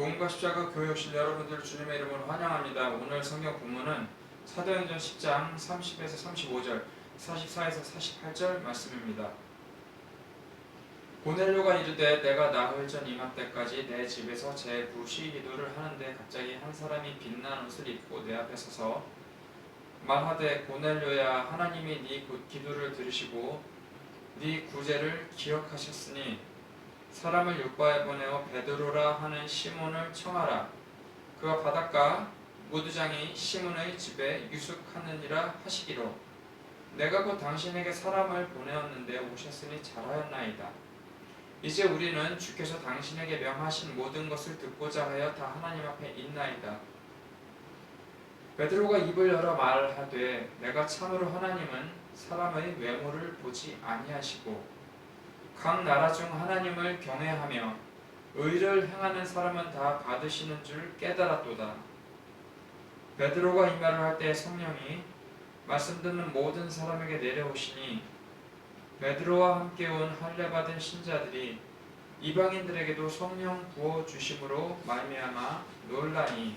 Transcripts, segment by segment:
복음과 십자가 교회 오신 여러분들 주님의 이름으로 환영합니다. 오늘 성경 본문은 사도행전 10장 30에서 35절, 44에서 48절 말씀입니다. 고넬료가 이르되 내가 나흘 전 이맘때까지 내 집에서 제 부시 기도를 하는데 갑자기 한 사람이 빛난 옷을 입고 내 앞에 서서 말하되 고넬료야 하나님이 네 구- 기도를 들으시고 네 구제를 기억하셨으니 사람을 육바에 보내어 베드로라 하는 시몬을 청하라. 그가 바닷가 무두장이 시몬의 집에 유숙하느니라 하시기로. 내가 곧 당신에게 사람을 보내었는데 오셨으니 잘하였나이다. 이제 우리는 주께서 당신에게 명하신 모든 것을 듣고자 하여 다 하나님 앞에 있나이다. 베드로가 입을 열어 말하되 내가 참으로 하나님은 사람의 외모를 보지 아니하시고 각 나라 중 하나님을 경외하며 의를 행하는 사람은 다 받으시는 줄 깨달았도다. 베드로가 이 말을 할 때 성령이 말씀 듣는 모든 사람에게 내려오시니 베드로와 함께 온 할례 받은 신자들이 이방인들에게도 성령 부어 주심으로 말미암아 놀라니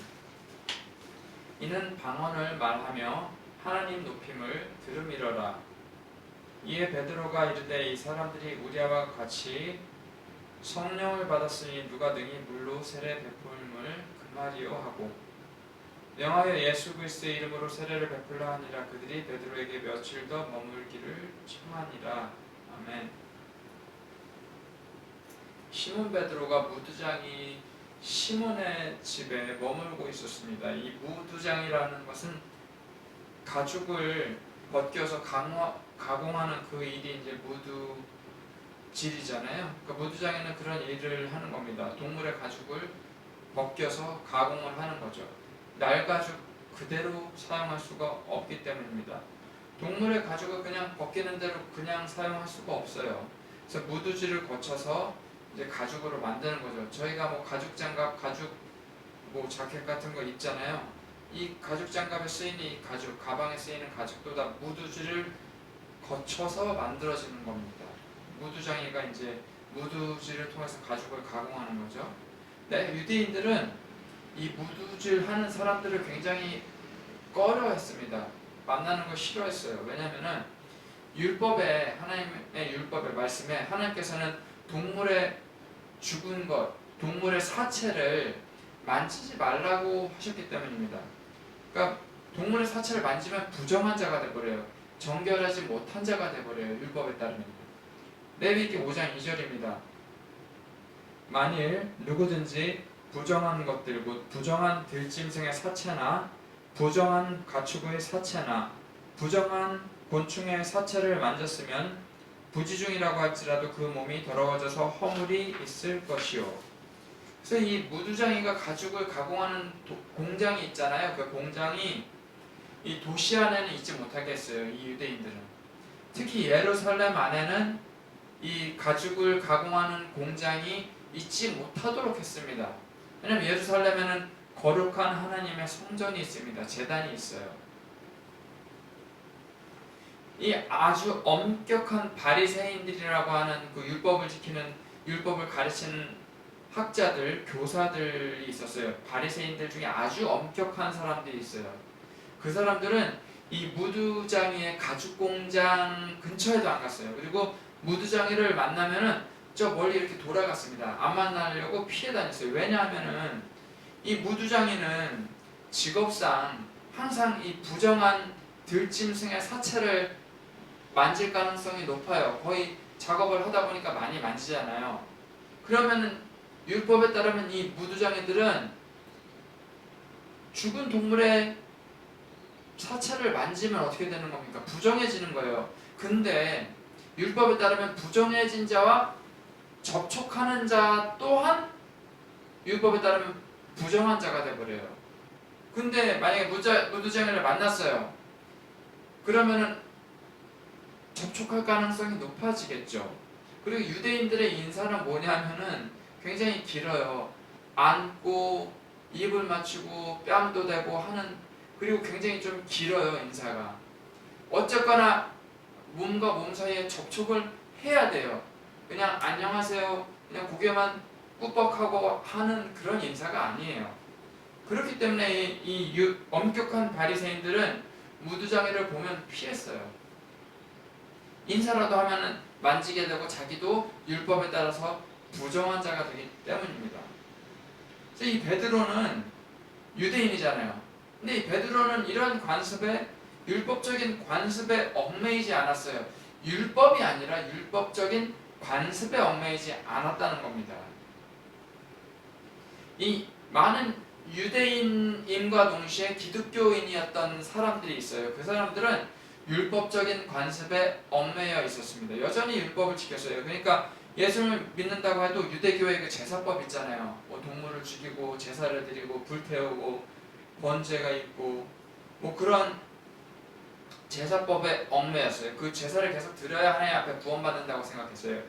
이는 방언을 말하며 하나님 높임을 들음이러라. 이에 베드로가 이르되 이 사람들이 우리와 같이 성령을 받았으니 누가 능히 물로 세례 베풀음을 금하리요 하고 명하여 예수 그리스도의 이름으로 세례를 베풀라 하니라. 그들이 베드로에게 며칠 더 머물기를 청하니라. 아멘. 시몬 베드로가 무두장이 시몬의 집에 머물고 있었습니다. 이 무두장이라는 것은 가죽을 벗겨서 강화, 가공하는 그 일이 이제 무두질이잖아요. 그러니까 무두장에는 그런 일을 하는 겁니다. 동물의 가죽을 벗겨서 가공을 하는 거죠. 날가죽 그대로 사용할 수가 없기 때문입니다. 동물의 가죽을 그냥 벗기는 대로 그냥 사용할 수가 없어요. 그래서 무두질을 거쳐서 이제 가죽으로 만드는 거죠. 저희가 뭐 가죽 장갑, 가죽 뭐 자켓 같은 거 입잖아요. 이 가죽 장갑에 쓰이는 이 가죽, 가방에 쓰이는 가죽도 다 무두질을 거쳐서 만들어지는 겁니다. 무두장이가 이제 무두질을 통해서 가죽을 가공하는 거죠. 네, 유대인들은 이 무두질 하는 사람들을 굉장히 꺼려했습니다. 만나는 걸 싫어했어요. 왜냐면은 율법에 하나님의 율법의 말씀에 하나님께서는 동물의 죽은 것, 동물의 사체를 만지지 말라고 하셨기 때문입니다. 그러니까 동물의 사체를 만지면 부정한 자가 돼버려요. 정결하지 못한 자가 돼버려요. 율법에 따르면. 레위기 5장 2절입니다. 만일 누구든지 부정한 것들, 곧 부정한 들짐승의 사체나 부정한 가축의 사체나 부정한 곤충의 사체를 만졌으면 부지중이라고 할지라도 그 몸이 더러워져서 허물이 있을 것이요. 그래서 이 무두장이가 가죽을 가공하는 도- 공장이 있잖아요. 그 공장이 이 도시 안에는 있지 못하겠어요. 이 유대인들은. 특히 예루살렘 안에는 이 가죽을 가공하는 공장이 있지 못하도록 했습니다. 왜냐하면 예루살렘에는 거룩한 하나님의 성전이 있습니다. 제단이 있어요. 이 아주 엄격한 바리새인들이라고 하는 그 율법을 지키는 율법을 가르치는 학자들, 교사들이 있었어요. 바리새인들 중에 아주 엄격한 사람들이 있어요. 그 사람들은 이 무두장이의 가죽 공장 근처에도 안 갔어요. 그리고 무두장이를 만나면은 저 멀리 이렇게 돌아갔습니다. 안 만나려고 피해 다녔어요. 왜냐하면은 이 무두장이는 직업상 항상 이 부정한 들짐승의 사체를 만질 가능성이 높아요. 거의 작업을 하다 보니까 많이 만지잖아요. 그러면은 율법에 따르면 이 무두장이들은 죽은 동물의 사체를 만지면 어떻게 되는 겁니까? 부정해지는 거예요. 근데 율법에 따르면 부정해진 자와 접촉하는 자 또한 율법에 따르면 부정한 자가 돼버려요. 근데 만약에 무자, 무두장이를 만났어요. 그러면은 접촉할 가능성이 높아지겠죠. 그리고 유대인들의 인사는 뭐냐면은 굉장히 길어요. 안고 입을 맞추고 뺨도 대고 하는 그리고 굉장히 좀 길어요 인사가. 어쨌거나 몸과 몸 사이에 접촉을 해야 돼요. 그냥 안녕하세요. 그냥 고개만 꾸벅하고 하는 그런 인사가 아니에요. 그렇기 때문에 이, 이 유- 엄격한 바리새인들은 무두장애를 보면 피했어요. 인사라도 하면은 만지게 되고 자기도 율법에 따라서 부정한 자가 되기 때문입니다. 그래서 이 베드로는 유대인이잖아요. 근데 이 베드로는 이런 관습에 율법적인 관습에 얽매이지 않았어요. 율법이 아니라 율법적인 관습에 얽매이지 않았다는 겁니다. 이 많은 유대인임과 동시에 기독교인이었던 사람들이 있어요. 그 사람들은 율법적인 관습에 얽매여 있었습니다. 여전히 율법을 지켰어요. 그러니까 예수를 믿는다고 해도 유대교의 그 제사법 있잖아요. 뭐 동물을 죽이고 제사를 드리고 불태우고 번제가 있고 뭐 그런 제사법에 얽매였어요. 그 제사를 계속 드려야 하나님 앞에 구원받는다고 생각했어요.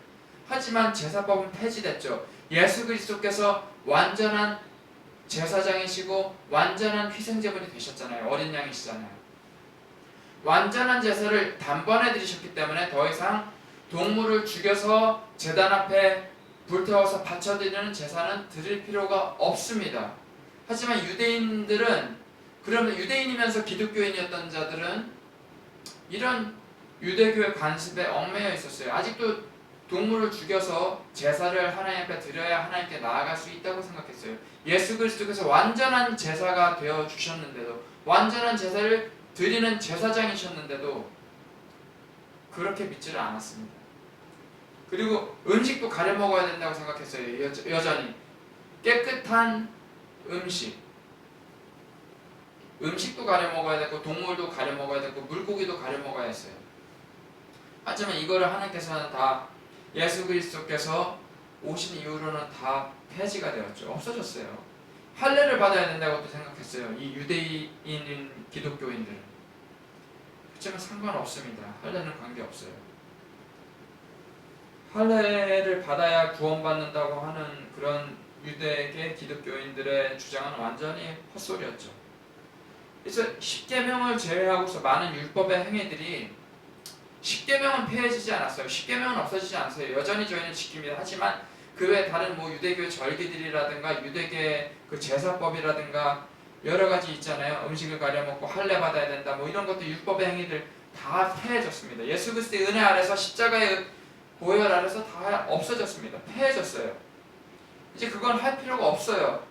하지만 제사법은 폐지됐죠. 예수 그리스도께서 완전한 제사장이시고 완전한 희생제물이 되셨잖아요. 어린 양이시잖아요. 완전한 제사를 단번에 드리셨기 때문에 더 이상 동물을 죽여서 제단 앞에 불태워서 바쳐드리는 제사는 드릴 필요가 없습니다. 하지만 유대인들은 그러면 유대인이면서 기독교인이었던 자들은 이런 유대교의 관습에 얽매여 있었어요. 아직도 동물을 죽여서 제사를 하나님 앞에 드려야 하나님께 나아갈 수 있다고 생각했어요. 예수 그리스도께서 완전한 제사가 되어 주셨는데도 완전한 제사를 드리는 제사장이셨는데도 그렇게 믿지를 않았습니다. 그리고 음식도 가려 먹어야 된다고 생각했어요. 여, 여전히 깨끗한 음식 음식도 가려 먹어야 되고 동물도 가려 먹어야 되고 물고기도 가려 먹어야 했어요. 하지만 이거를 하나님께서는 다 예수 그리스도께서 오신 이후로는 다 폐지가 되었죠. 없어졌어요. 할례를 받아야 된다고도 생각했어요. 이 유대인인 기독교인들은. 그렇지만 상관없습니다. 할례는 관계없어요. 할례를 받아야 구원받는다고 하는 그런 유대계 기독교인들의 주장은 완전히 헛소리였죠. 그래서 십계명을 제외하고서 많은 율법의 행위들이 십계명은 폐해지지 않았어요. 십계명은 없어지지 않았어요. 여전히 저희는 지킵니다. 하지만 그 외 다른 뭐 유대교 절기들이라든가 유대계 그 제사법이라든가 여러 가지 있잖아요. 음식을 가려 먹고 할례 받아야 된다. 뭐 이런 것도 율법의 행위들 다 폐해졌습니다. 예수 그리스도의 은혜 아래서 십자가의 보혈 아래서 다 없어졌습니다. 폐해졌어요. 이제 그건 할 필요가 없어요.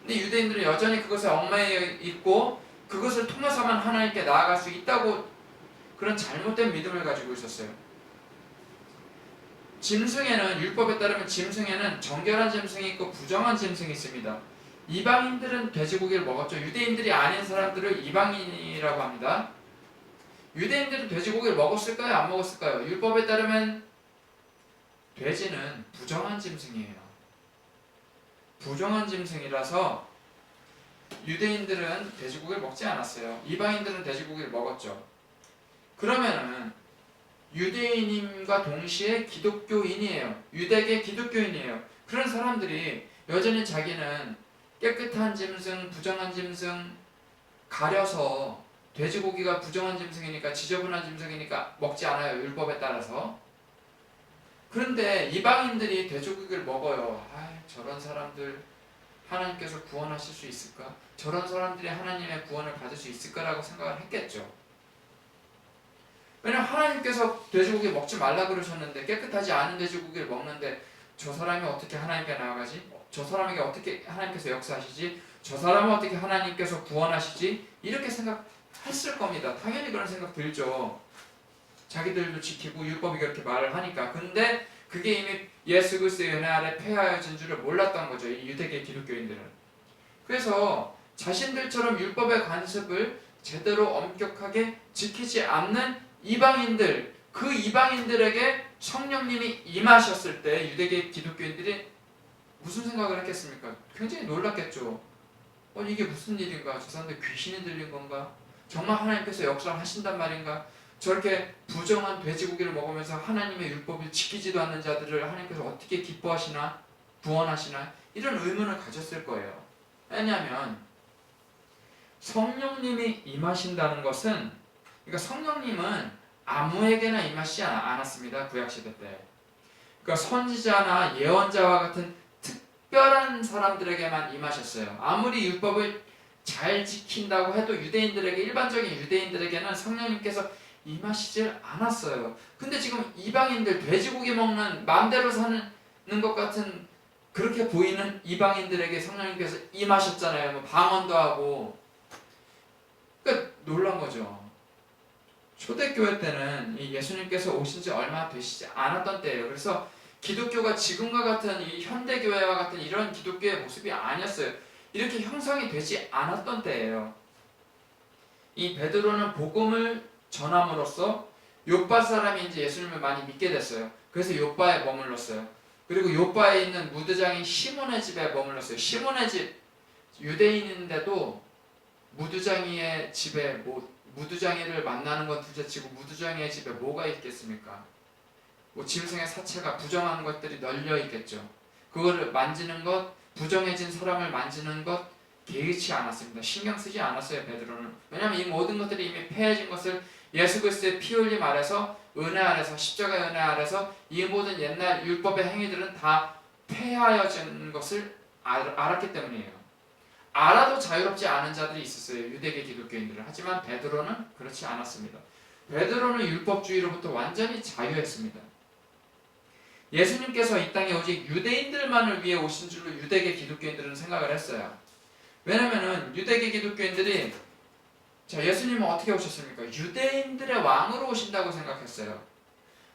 근데 유대인들은 여전히 그것에 얽매여 있고 그것을 통해서만 하나님께 나아갈 수 있다고 그런 잘못된 믿음을 가지고 있었어요. 짐승에는 율법에 따르면 짐승에는 정결한 짐승이 있고 부정한 짐승이 있습니다. 이방인들은 돼지고기를 먹었죠. 유대인들이 아닌 사람들을 이방인이라고 합니다. 유대인들은 돼지고기를 먹었을까요? 안 먹었을까요? 율법에 따르면 돼지는 부정한 짐승이에요. 부정한 짐승이라서 유대인들은 돼지고기를 먹지 않았어요. 이방인들은 돼지고기를 먹었죠. 그러면은 유대인임과 동시에 기독교인이에요. 유대계 기독교인이에요. 그런 사람들이 여전히 자기는 깨끗한 짐승, 부정한 짐승 가려서 돼지고기가 부정한 짐승이니까 지저분한 짐승이니까 먹지 않아요. 율법에 따라서. 그런데 이방인들이 돼지고기를 먹어요. 아, 저런 사람들 하나님께서 구원하실 수 있을까? 저런 사람들이 하나님의 구원을 받을 수 있을까라고 생각을 했겠죠. 왜냐면 하나님께서 돼지고기 먹지 말라 그러셨는데 깨끗하지 않은 돼지고기를 먹는데 저 사람이 어떻게 하나님께 나아가지? 저 사람에게 어떻게 하나님께서 역사하시지? 저 사람은 어떻게 하나님께서 구원하시지? 이렇게 생각했을 겁니다. 당연히 그런 생각 들죠. 자기들도 지키고 율법이 그렇게 말을 하니까. 근데 그게 이미 예수 그리스도의 은혜 아래 폐하여진 줄을 몰랐던 거죠. 이 유대계 기독교인들은. 그래서 자신들처럼 율법의 관습을 제대로 엄격하게 지키지 않는 이방인들, 그 이방인들에게 성령님이 임하셨을 때 유대계 기독교인들이 무슨 생각을 했겠습니까? 굉장히 놀랐겠죠. 어, 이게 무슨 일인가? 저 사람들 귀신이 들린 건가? 정말 하나님께서 역사를 하신단 말인가? 저렇게 부정한 돼지고기를 먹으면서 하나님의 율법을 지키지도 않는 자들을 하나님께서 어떻게 기뻐하시나? 구원하시나? 이런 의문을 가졌을 거예요. 왜냐하면 성령님이 임하신다는 것은 그러니까 성령님은 아무에게나 임하시지 않았습니다. 구약시대 때. 그러니까 선지자나 예언자와 같은 특별한 사람들에게만 임하셨어요. 아무리 율법을 잘 지킨다고 해도 유대인들에게 일반적인 유대인들에게는 성령님께서 임하시질 않았어요. 근데 지금 이방인들 돼지고기 먹는 마음대로 사는 것 같은 그렇게 보이는 이방인들에게 성령님께서 임하셨잖아요. 뭐 방언도 하고. 그러니까 놀란 거죠. 초대교회 때는 이 예수님께서 오신 지 얼마 되시지 않았던 때예요. 그래서 기독교가 지금과 같은 이 현대교회와 같은 이런 기독교의 모습이 아니었어요. 이렇게 형성이 되지 않았던 때예요. 이 베드로는 복음을 전함으로써 요빠 사람이 이제 예수님을 많이 믿게 됐어요. 그래서 요빠에 머물렀어요. 그리고 요빠에 있는 무드장인 시몬의 집에 머물렀어요. 시몬의 집 유대인인데도 무두장이의 집에 뭐 무두장이를 만나는 건 둘째치고 무두장이의 집에 뭐가 있겠습니까? 뭐 짐승의 사체가 부정한 것들이 널려 있겠죠. 그거를 만지는 것, 부정해진 사람을 만지는 것 개의치 않았습니다. 신경 쓰지 않았어요 베드로는. 왜냐하면 이 모든 것들이 이미 폐해진 것을 예수 그리스도의 피 흘림 아래서 은혜 아래서 십자가의 은혜 아래서 이 모든 옛날 율법의 행위들은 다 폐하여진 것을 알, 알았기 때문이에요. 알아도 자유롭지 않은 자들이 있었어요. 유대계 기독교인들은. 하지만 베드로는 그렇지 않았습니다. 베드로는 율법주의로부터 완전히 자유했습니다. 예수님께서 이 땅에 오직 유대인들만을 위해 오신 줄로 유대계 기독교인들은 생각을 했어요. 왜냐면은 유대계 기독교인들이 자 예수님은 어떻게 오셨습니까? 유대인들의 왕으로 오신다고 생각했어요.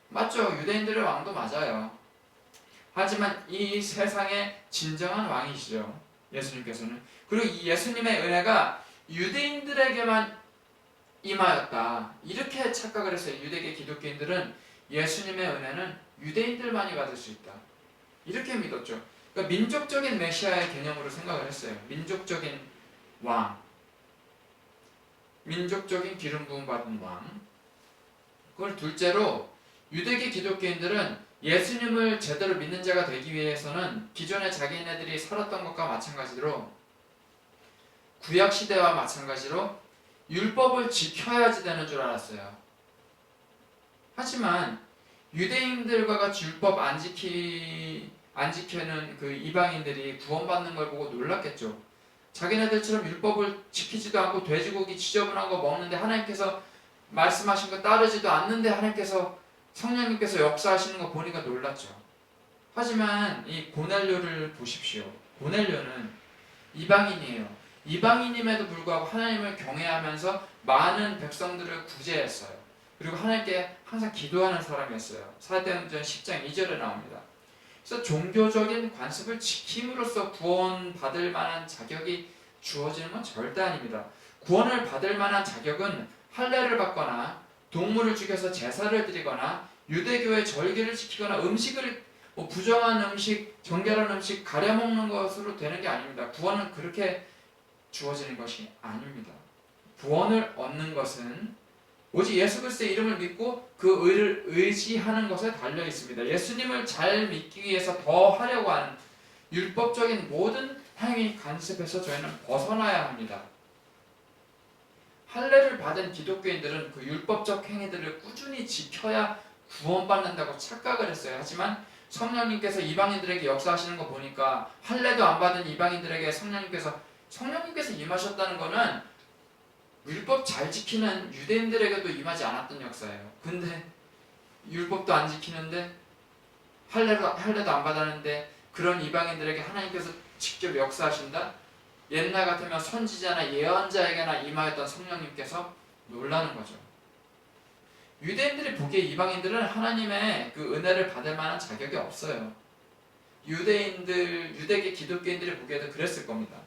맞죠? 유대인들의 왕도 맞아요. 하지만 이 세상의 진정한 왕이시죠. 예수님께서는. 그리고 이 예수님의 은혜가 유대인들에게만 임하였다. 이렇게 착각을 했어요. 유대계 기독교인들은 예수님의 은혜는 유대인들만이 받을 수 있다. 이렇게 믿었죠. 그러니까 민족적인 메시아의 개념으로 생각을 했어요. 민족적인 왕. 민족적인 기름 부음 받은 왕. 그걸 둘째로 유대계 기독교인들은 예수님을 제대로 믿는 자가 되기 위해서는 기존의 자기네들이 살았던 것과 마찬가지로 구약 시대와 마찬가지로 율법을 지켜야지 되는 줄 알았어요. 하지만 유대인들과 같이 율법 안 지키 안 지키는 그 이방인들이 구원받는 걸 보고 놀랐겠죠. 자기네들처럼 율법을 지키지도 않고 돼지고기 지저분한 거 먹는데 하나님께서 말씀하신 거 따르지도 않는데 하나님께서 성령님께서 역사하시는 거 보니까 놀랐죠. 하지만 이 고넬료를 보십시오. 고넬료는 이방인이에요. 이방인임에도 불구하고 하나님을 경외하면서 많은 백성들을 구제했어요. 그리고 하나님께 항상 기도하는 사람이었어요. 사도행전 10장 2절에 나옵니다. 그래서 종교적인 관습을 지킴으로써 구원받을 만한 자격이 주어지는 건 절대 아닙니다. 구원을 받을 만한 자격은 할례를 받거나 동물을 죽여서 제사를 드리거나 유대교의 절기를 지키거나 음식을 뭐 부정한 음식, 정결한 음식 가려 먹는 것으로 되는 게 아닙니다. 구원은 그렇게 주어지는 것이 아닙니다. 구원을 얻는 것은 오직 예수 그리스도의 이름을 믿고 그 의를 의지하는 것에 달려 있습니다. 예수님을 잘 믿기 위해서 더 하려고 하는 율법적인 모든 행위 간섭에서 저희는 벗어나야 합니다. 할례를 받은 기독교인들은 그 율법적 행위들을 꾸준히 지켜야 구원받는다고 착각을 했어요. 하지만 성령님께서 이방인들에게 역사하시는 거 보니까 할례도 안 받은 이방인들에게 성령님께서 성령님께서 임하셨다는 것은 율법 잘 지키는 유대인들에게도 임하지 않았던 역사예요. 근데 율법도 안 지키는데 할례도 할례도 안 받았는데 그런 이방인들에게 하나님께서 직접 역사하신다? 옛날 같으면 선지자나 예언자에게나 임하였던 성령님께서 놀라는 거죠. 유대인들이 보기에 이방인들은 하나님의 그 은혜를 받을 만한 자격이 없어요. 유대인들, 유대계 기독교인들이 보기에도 그랬을 겁니다.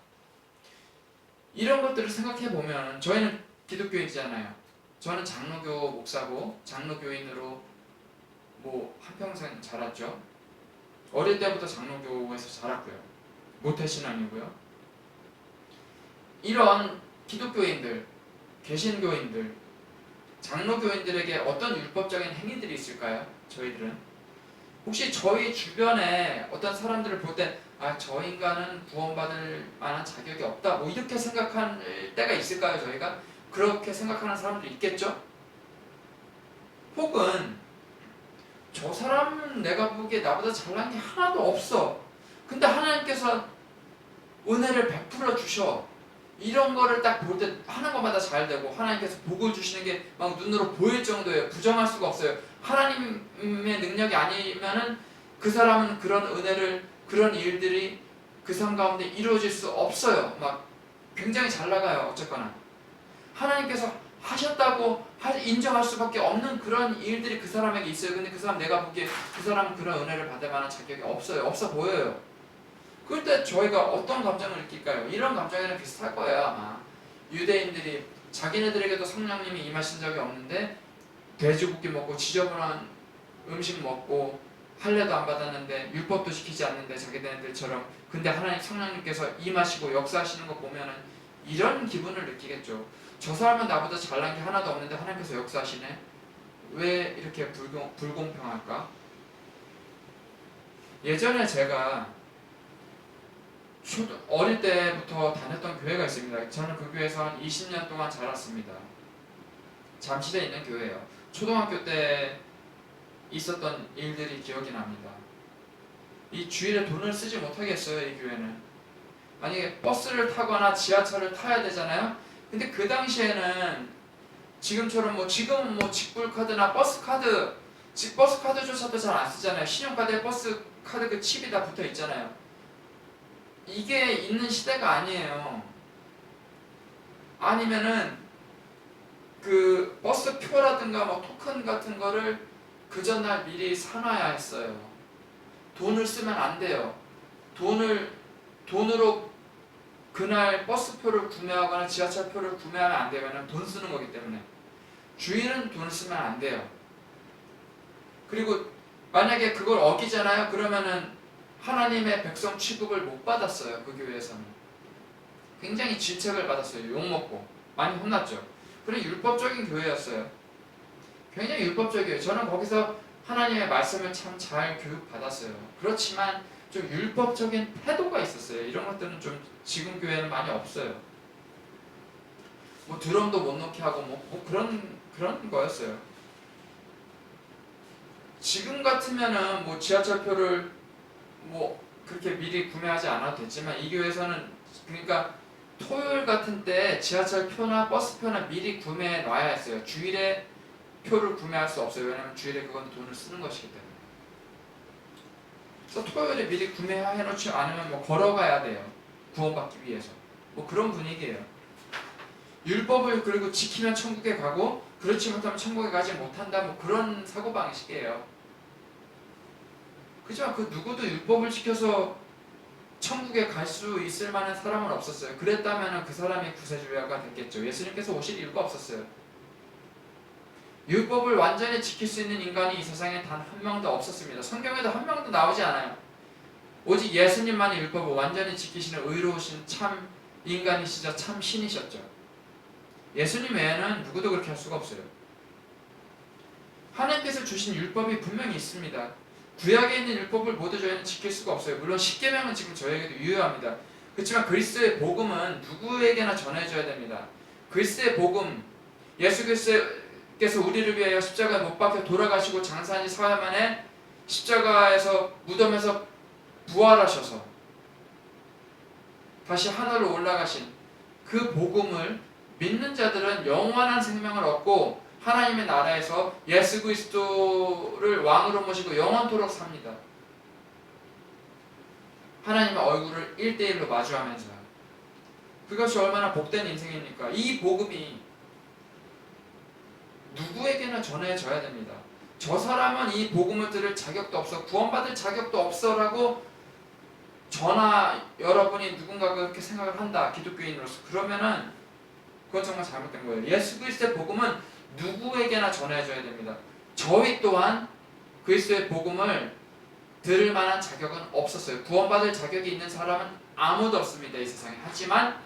이런 것들을 생각해 보면 저희는 기독교인이잖아요. 저는 장로교 목사고 장로교인으로 뭐 한평생 자랐죠. 어릴 때부터 장로교에서 자랐고요. 모태신앙이고요. 이런 기독교인들, 개신교인들, 장로교인들에게 어떤 율법적인 행위들이 있을까요? 저희들은 혹시 저희 주변에 어떤 사람들을 볼때 아, 저 인간은 구원받을 만한 자격이 없다. 뭐 이렇게 생각할 때가 있을까요, 저희가? 그렇게 생각하는 사람도 있겠죠? 혹은 저 사람은 내가 보기에 나보다 잘난 게 하나도 없어. 근데 하나님께 하나님께서 은혜를 베풀어 주셔. 이런 거를 딱 볼 때 하는 것마다 잘 되고 하나님께서 복을 주시는 게 막 눈으로 보일 정도예요. 부정할 수가 없어요. 하나님의 능력이 아니면은 그 사람은 그런 은혜를 그런 일들이 그 삶 가운데 이루어질 수 없어요. 막 굉장히 잘 나가요. 어쨌거나 하나님께서 하셨다고 하- 인정할 수밖에 없는 그런 일들이 그 사람에게 있어요. 근데 그 사람 내가 보기에 그 사람은 그런 은혜를 받을 만한 자격이 없어요. 없어 보여요. 그럴 때 저희가 어떤 감정을 느낄까요? 이런 감정이랑 비슷할 거예요 아마. 유대인들이 자기네들에게도 성령님이 임하신 적이 없는데 돼지고기 먹고 지저분한 음식 먹고 할례도 안 받았는데 율법도 지키지 않는데 자기네들처럼 근데 하나님 성령님께서 임하시고 역사하시는 거 보면은 이런 기분을 느끼겠죠. 저 사람은 나보다 잘난 게 하나도 없는데 하나님께서 역사하시네. 왜 이렇게 불공, 불공평할까? 예전에 제가 초등, 어릴 때부터 다녔던 교회가 있습니다. 저는 그 교회에서 한 20년 동안 자랐습니다. 잠실에 있는 교회예요. 초등학교 때 있었던 일들이 기억이 납니다. 이 주일에 돈을 쓰지 못하겠어요, 이 교회는. 만약에 버스를 타거나 지하철을 타야 되잖아요. 근데 그 당시에는 지금처럼 뭐 지금은 뭐 직불 카드나 버스 카드, 지- 버스 카드조차도 잘 안 쓰잖아요. 신용카드에 버스 카드 그 칩이 다 붙어 있잖아요. 이게 있는 시대가 아니에요. 아니면은 그 버스 표라든가 뭐 토큰 같은 거를 그 전날 미리 사놔야 했어요. 돈을 쓰면 안 돼요. 돈을 돈으로 그날 버스표를 구매하거나 지하철표를 구매하면 안 되면 돈 쓰는 거기 때문에 주인은 돈을 쓰면 안 돼요. 그리고 만약에 그걸 어기잖아요. 그러면은 하나님의 백성 취급을 못 받았어요. 그 교회에서는 굉장히 질책을 받았어요. 욕 먹고 많이 혼났죠. 그런 율법적인 교회였어요. 굉장히 율법적이에요. 저는 거기서 하나님의 말씀을 참 잘 교육 받았어요. 그렇지만 좀 율법적인 태도가 있었어요. 이런 것들은 좀 지금 교회는 많이 없어요. 뭐 드럼도 못 넣게 하고 뭐, 뭐 그런 그런 거였어요. 지금 같으면은 뭐 지하철표를 뭐 그렇게 미리 구매하지 않아도 됐지만 이 교회에서는 그러니까 토요일 같은 때 지하철 표나 버스 표나 미리 구매해 놔야 했어요. 주일에 표를 구매할 수 없어요. 왜냐면 주일에 그건 돈을 쓰는 것이기 때문에. 그래서 토요일에 미리 구매해 놓지 않으면 뭐 걸어가야 돼요. 구원받기 위해서. 뭐 그런 분위기예요. 율법을 그리고 지키면 천국에 가고 그렇지 못하면 천국에 가지 못한다 뭐 그런 사고 방식이에요. 그지만 그 누구도 율법을 지켜서 천국에 갈 수 있을 만한 사람은 없었어요. 그랬다면 그 사람이 구세주야가 됐겠죠. 예수님께서 오실 이유가 없었어요. 율법을 완전히 지킬 수 있는 인간이 이 세상에 단 한 명도 없었습니다. 성경에도 한 명도 나오지 않아요. 오직 예수님만이 율법을 완전히 지키시는 의로우신 참 인간이시자 참 신이셨죠. 예수님 외에는 누구도 그렇게 할 수가 없어요. 하나님께서 주신 율법이 분명히 있습니다. 구약에 있는 율법을 모두 저희는 지킬 수가 없어요. 물론 십계명은 지금 저에게도 유효합니다. 그렇지만 그리스도의 복음은 누구에게나 전해져야 됩니다. 그리스도의 복음, 예수 그리스도 께서 우리를 위하여 십자가에 못 박혀 돌아가시고 장사한 지 사흘 만에 십자가에서 무덤에서 부활하셔서 다시 하늘로 올라가신 그 복음을 믿는 자들은 영원한 생명을 얻고 하나님의 나라에서 예수 그리스도를 왕으로 모시고 영원토록 삽니다. 하나님의 얼굴을 1대1로 마주하면서 그것이 얼마나 복된 인생입니까? 이 복음이 누구에게나 전해져야 됩니다. 저 사람은 이 복음을 들을 자격도 없어 구원받을 자격도 없어라고 저나 여러분이 누군가 그렇게 생각을 한다 기독교인으로서 그러면은 그건 정말 잘못된 거예요. 예수 그리스도의 복음은 누구에게나 전해져야 됩니다. 저희 또한 그리스도의 복음을 들을 만한 자격은 없었어요. 구원받을 자격이 있는 사람은 아무도 없습니다. 이 세상에. 하지만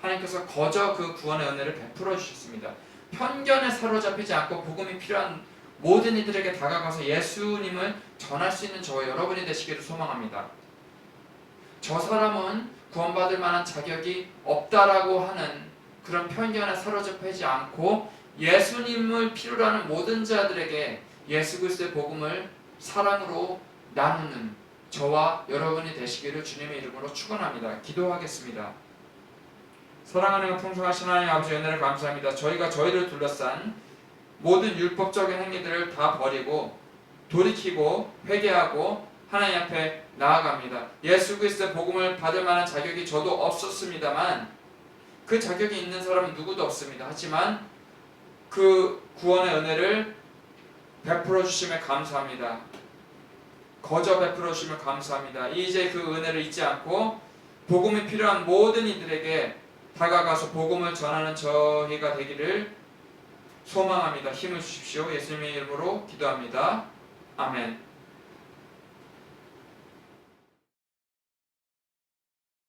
하나님께서 거저 그 구원의 은혜를 베풀어 주셨습니다. 편견에 사로잡히지 않고 복음이 필요한 모든 이들에게 다가가서 예수님을 전할 수 있는 저와 여러분이 되시기를 소망합니다. 저 사람은 구원받을 만한 자격이 없다라고 하는 그런 편견에 사로잡히지 않고 예수님을 필요로 하는 모든 자들에게 예수 그리스도의 복음을 사랑으로 나누는 저와 여러분이 되시기를 주님의 이름으로 축원합니다. 기도하겠습니다. 사랑하는 풍성하신 하나님 아버지 은혜를 감사합니다. 저희가 저희를 둘러싼 모든 율법적인 행위들을 다 버리고 돌이키고 회개하고 하나님 앞에 나아갑니다. 예수 그리스도의 복음을 받을 만한 자격이 저도 없었습니다만 그 자격이 있는 사람은 누구도 없습니다. 하지만 그 구원의 은혜를 베풀어 주심에 감사합니다. 거저 베풀어 주심을 감사합니다. 이제 그 은혜를 잊지 않고 복음이 필요한 모든 이들에게 다가가서 복음을 전하는 저희가 되기를 소망합니다. 힘을 주십시오. 예수님의 이름으로 기도합니다. 아멘.